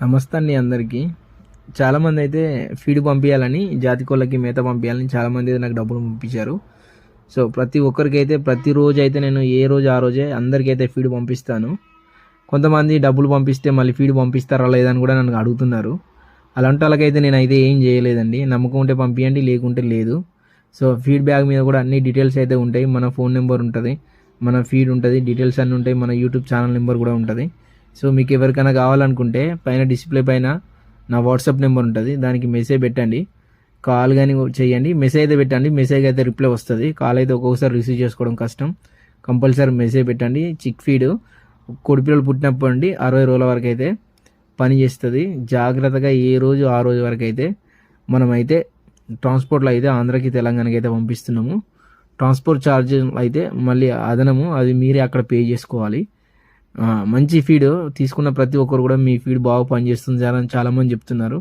నమస్తే అండి అందరికీ. చాలామంది అయితే ఫీడ్ పంపించాలని జాతి కోళ్ళకి మేత పంపించాలని చాలామంది అయితే నాకు డబ్బులు పంపించారు. సో ప్రతి ఒక్కరికైతే ప్రతిరోజు అయితే నేను ఏ రోజు ఆ రోజే అందరికీ అయితే ఫీడ్ పంపిస్తాను. కొంతమంది డబ్బులు పంపిస్తే మళ్ళీ ఫీడ్ పంపిస్తారా లేదని కూడా నన్ను అడుగుతున్నారు. అలాంటి వాళ్ళకైతే నేను అయితే ఏం చేయలేదండి. నమ్మకం ఉంటే పంపించండి లేకుంటే లేదు. సో ఫీడ్బ్యాక్ మీద కూడా అన్ని డీటెయిల్స్ అయితే ఉంటాయి. మన ఫోన్ నెంబర్ ఉంటుంది మన ఫీడ్ ఉంటుంది డీటెయిల్స్ అన్నీ ఉంటాయి మన యూట్యూబ్ ఛానల్ నెంబర్ కూడా ఉంటుంది. సో మీకు ఎవరికైనా కావాలనుకుంటే పైన డిస్ప్లే పైన నా వాట్సాప్ నెంబర్ ఉంటుంది. దానికి మెసేజ్ పెట్టండి. కాల్ కానీ చేయండి. మెసేజ్ అయితే పెట్టండి. మెసేజ్ అయితే రిప్లై వస్తుంది. కాల్ అయితే ఒక్కొక్కసారి రిసీవ్ చేసుకోవడం కష్టం. కంపల్సరీ మెసేజ్ పెట్టండి. Chick feed. కొడిపిల్లలు పుట్టినప్పటి నుండి అరవై రోజుల వరకు అయితే పని చేస్తుంది. జాగ్రత్తగా ఏ రోజు ఆ రోజు వరకు అయితే మనమైతే ట్రాన్స్పోర్ట్లో అయితే ఆంధ్రాకి తెలంగాణకి అయితే పంపిస్తున్నాము. ట్రాన్స్పోర్ట్ ఛార్జ్ అయితే మళ్ళీ అదనము. అది మీరే అక్కడ పే చేసుకోవాలి. మంచి ఫీడ్ తీసుకున్న ప్రతి ఒక్కరు కూడా మీ ఫీడ్ బాగా పనిచేస్తుంది అని చాలామంది చెప్తున్నారు.